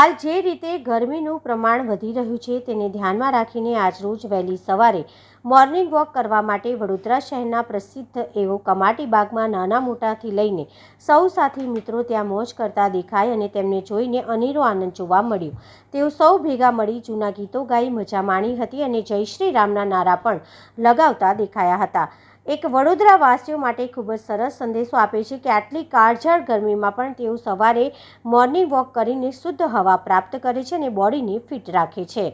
હાલ જે રીતે ગરમીનું પ્રમાણ વધી રહ્યું છે તેને ધ્યાનમાં રાખીને આજરોજ વહેલી સવારે મોર્નિંગ વોક કરવા માટે વડોદરા શહેરના પ્રસિદ્ધ એવો કમાટી બાગમાં નાના મોટાથી લઈને સૌ સાથી મિત્રો ત્યાં મોજ કરતા દેખાય અને તેમને જોઈને અનેરો આનંદ જોવા મળ્યો. તેઓ સૌ ભેગા મળી જૂના ગીતો ગાઈ મજા માણી હતી અને જય શ્રી રામના નારા પણ લગાવતા દેખાયા હતા. એક વડોદરાવાસીઓ માટે ખૂબ જ સરસ સંદેશો આપે છે કે આટલી કાળઝાળ ગરમીમાં પણ તેઓ સવારે મોર્નિંગ વોક કરીને શુદ્ધ હવા પ્રાપ્ત કરે છે અને બોડીને ફિટ રાખે છે.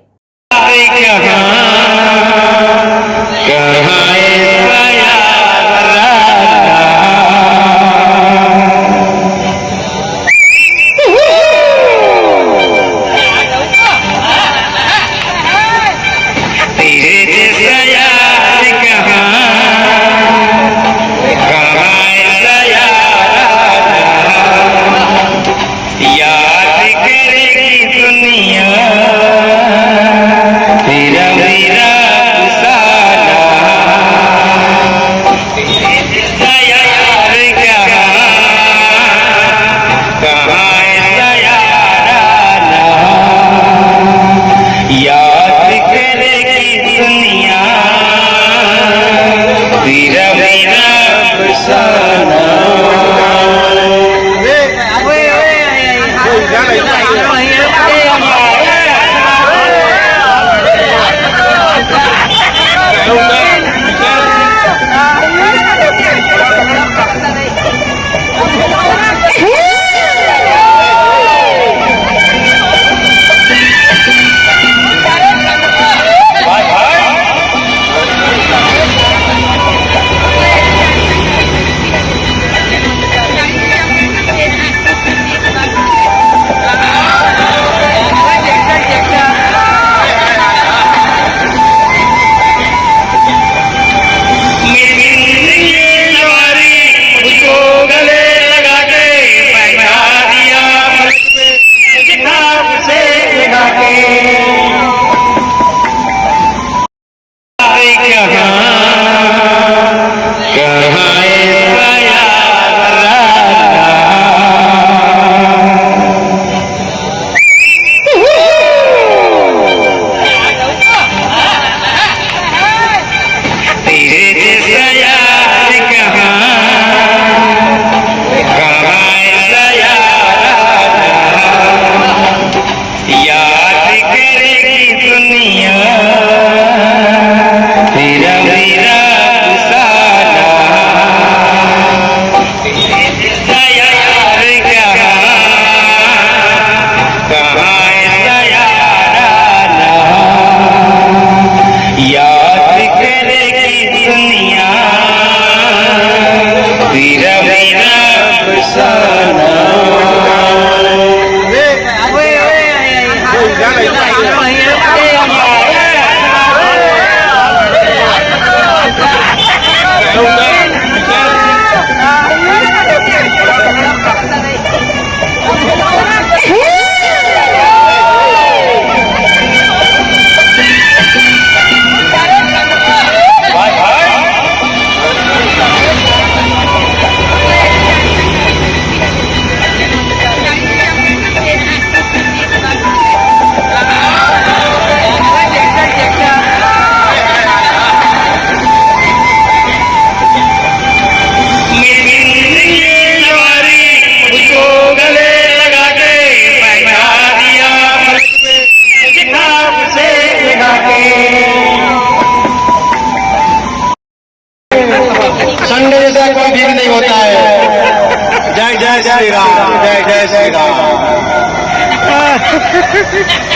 好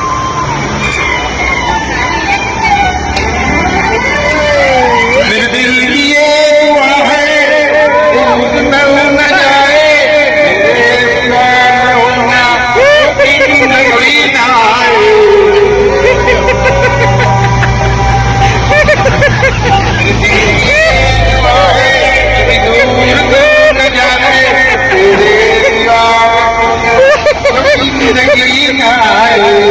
Hey!